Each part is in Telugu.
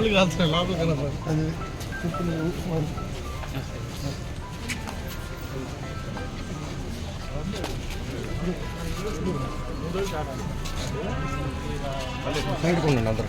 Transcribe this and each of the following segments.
వాళ్ళు కాదు లోపల కనపడ అది చెప్పులు వాళ్ళు సైడ్కి ఉండండి అందరూ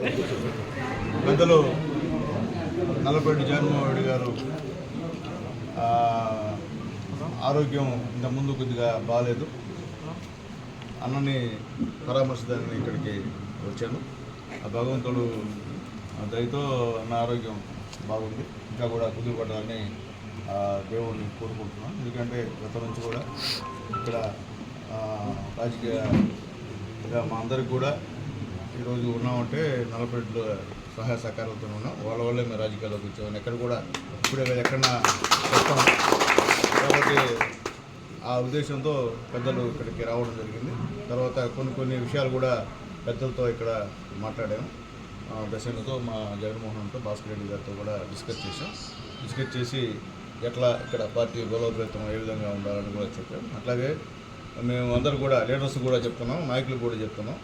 పెద్దలు నల్లపల్లి జగన్మోహన్ రెడ్డి గారు ఆరోగ్యం ఇంత ముందు కొద్దిగా బాగాలేదు అన్నని పరామర్శించడానికి ఇక్కడికి వచ్చాను. ఆ భగవంతుడు దయతో నా ఆరోగ్యం బాగుంది. ఇంకా కూడా కుదురుపడాలని ఆ, దేవుడిని కోరుకుంటున్నాను. ఎందుకంటే గత నుంచి కూడా ఇక్కడ రాజకీయ మా అందరికి కూడా ఈరోజు ఉన్నామంటే నలభైలో సహాయ సహకారాలతో ఉన్నాం. వాళ్ళ వల్లే మేము రాజకీయాల్లోకి వచ్చామని ఎక్కడ కూడా ఇప్పుడే ఎక్కడన్నా చెప్తాం కాబట్టి ఆ ఉద్దేశంతో పెద్దలు ఇక్కడికి రావడం జరిగింది. తర్వాత కొన్ని కొన్ని విషయాలు కూడా పెద్దలతో ఇక్కడ మాట్లాడాము దశలతో మా జగన్మోహన్తో భాస్కర్ రెడ్డి గారితో కూడా డిస్కస్ చేసాం డిస్కస్ చేసి ఎట్లా ఇక్కడ పార్టీ బలోపేతం ఏ విధంగా ఉండాలని కూడా చెప్పాం. అట్లాగే మేము అందరూ కూడా లీడర్స్ కూడా చెప్తున్నాం నాయకులు కూడా చెప్తున్నాం.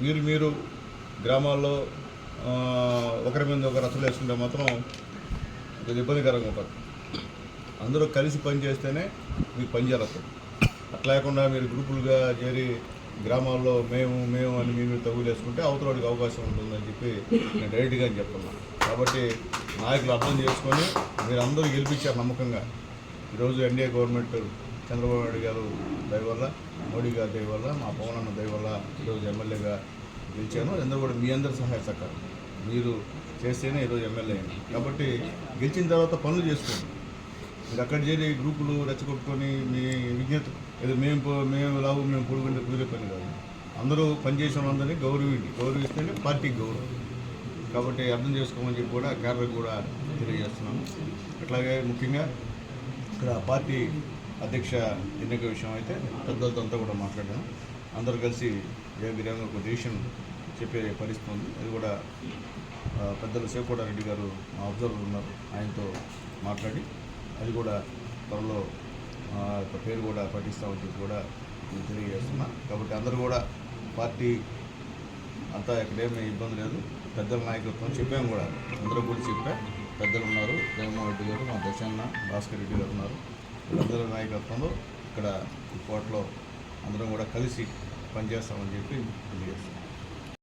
మీరు మీరు గ్రామాల్లో ఒకరి మీద ఒకరు అసలు వేసుకుంటే మాత్రం కొంచెం ఇబ్బందికరంగా ఉంటుంది అందరూ కలిసి పని చేస్తేనే మీకు పని అట్లా లేకుండా మీరు గ్రూపులుగా చేరి గ్రామాల్లో మేము మేము అని మీరు తగులేసుకుంటే అవతలకి అవకాశం ఉంటుందని చెప్పి నేను డైరెక్ట్గా అని చెప్తున్నాను కాబట్టి నాయకులు అర్థం చేసుకొని మీరు అందరూ గెలిపించారు నమ్మకంగా. ఈరోజు ఎన్డీఏ గవర్నమెంట్ చంద్రబాబు నాయుడు గారు దయవల్ల మోడీ గారి దయవల్ల మా పవన్ అన్న దయవల్ల ఈరోజు ఎమ్మెల్యేగా గెలిచాను. అందరూ కూడా మీ అందరి సహాయ సహకారం. మీరు చేస్తేనే ఈరోజు ఎమ్మెల్యే అయింది కాబట్టి గెలిచిన తర్వాత పనులు చేసుకోండి. మీరు అక్కడ చేరి గ్రూపులు రెచ్చగొట్టుకొని మీ విజ్ఞత ఏదో మేము మేము లావు మేము పొడుగుంటే కుదిరే పని కాదు. అందరూ పనిచేసిన వాళ్ళందరినీ గౌరవించి గౌరవిస్తేనే పార్టీకి గౌరవం. కాబట్టి అర్థం చేసుకోమని చెప్పి కూడా కేరళకు కూడా తెలియజేస్తున్నాము అట్లాగే ముఖ్యంగా ఇక్కడ పార్టీ అధ్యక్ష ఎన్నిక విషయం అయితే పెద్దలతో అంతా కూడా మాట్లాడాను. అందరు కలిసి విధంగా ఒక డిసిషన్ చెప్పే పరిస్థితి ఉంది. అది కూడా పెద్దలు శివకోటారెడ్డి రెడ్డి గారు మా అబ్జర్వర్ ఉన్నారు. ఆయనతో మాట్లాడి అది కూడా త్వరలో ఒక పేరు కూడా పట్టిస్తామని చెప్పి కూడా నేను తెలియజేస్తున్నా. కాబట్టి అందరూ కూడా పార్టీ అంతా ఎక్కడేమీ ఇబ్బంది లేదు. పెద్దల నాయకత్వం చెప్పాము కూడా. అందరూ కూడా చెప్పా. పెద్దలు ఉన్నారు. జగన్మోహన్ రెడ్డి గారు మా దశన్న భాస్కర్ రెడ్డి గారు ఉన్నారు. వీళ్ళందరి నాయకత్వంలో ఇక్కడ ఈ కోటలో అందరం కూడా కలిసి పనిచేస్తామని చెప్పి తెలియజేస్తున్నాం.